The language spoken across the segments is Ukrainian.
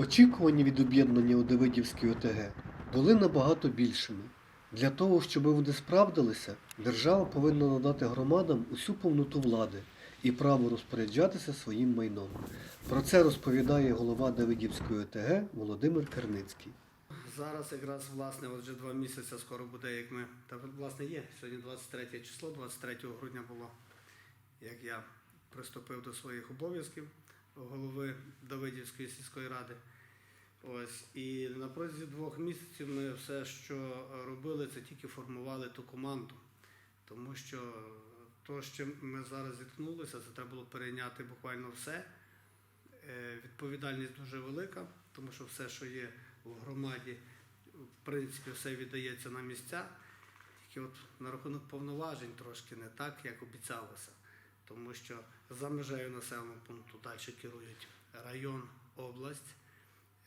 Очікування від об'єднання у Давидівській ОТГ були набагато більшими. Для того, щоб вони справдилися, держава повинна надати громадам усю повноту влади і право розпоряджатися своїм майном. Про це розповідає голова Давидівської ОТГ Володимир Керницький. Зараз якраз власне от вже два місяці скоро буде, як ми. Та власне є. Сьогодні 23 число, 23 грудня було, як я приступив до своїх обов'язків голови Давидівської сільської ради. Ось і на протязі двох місяців ми все, що робили, це тільки формували ту команду. Тому що то, чим ми зараз зіткнулися, це треба було перейняти буквально все. Е, Відповідальність дуже велика, тому що все, що є в громаді, в принципі, все віддається на місця. Тільки от на рахунок повноважень трошки не так, як обіцялося. Тому що за межею населеного пункту далі керують район, область,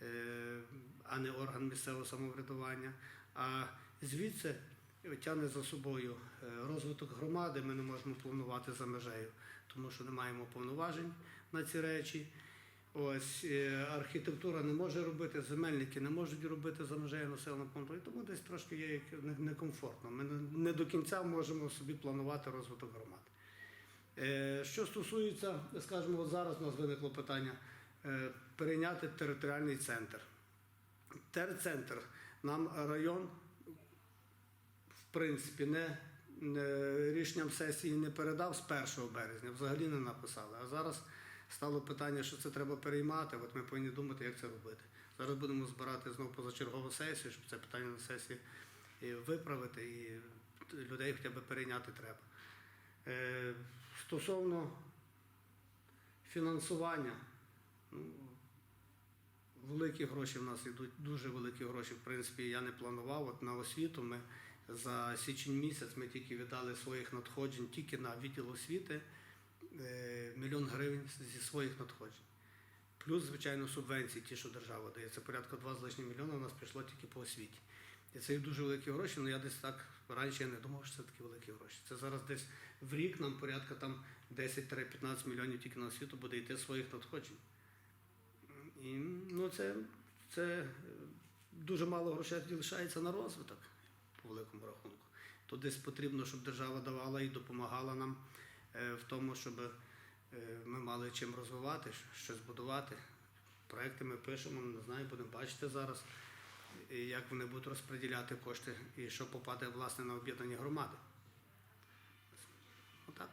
е, а не орган місцевого самоврядування. А звідси тягне за собою е, розвиток громади. Ми не можемо планувати за межею, тому що не маємо повноважень на ці речі. Ось е, архітектура не може робити, земельники не можуть робити за межею населеного пункту. І тому десь трошки є некомфортно. Ми не- до кінця можемо собі планувати розвиток громад. Е, Що стосується, скажімо, от зараз у нас виникло питання е, перейняти територіальний центр. Терцентр нам район, в принципі, не, рішенням сесії не передав з 1 березня, взагалі не написали. А зараз стало питання, що це треба переймати. От ми повинні думати, як це робити. Зараз будемо збирати знову позачергову сесію, щоб це питання на сесії виправити, і людей хоча б перейняти треба. Е, Стосовно фінансування, ну, великі гроші в нас йдуть, дуже великі гроші. В принципі, я не планував. От на освіту ми за січень місяць ми тільки віддали своїх надходжень тільки на відділ освіти е, мільйон гривень зі своїх надходжень. Плюс, звичайно, субвенції, ті, що держава дає. Це порядка 2 з лишнім мільйона у нас пішло тільки по освіті. І це дуже великі гроші, але я десь так раніше я не думав, що це такі великі гроші. Це зараз десь в рік нам порядка там 10-15 мільйонів тільки на освіту буде йти своїх надходжень. І ну, це, це е, дуже мало грошей лишається на розвиток по великому рахунку. То десь потрібно, щоб держава давала і допомагала нам е, в тому, щоб е, ми мали чим розвивати, щось будувати. Проекти ми пишемо, не знаю, будемо бачити зараз, як вони будуть розподіляти кошти і що попаде власне на об'єднані громади. Отак.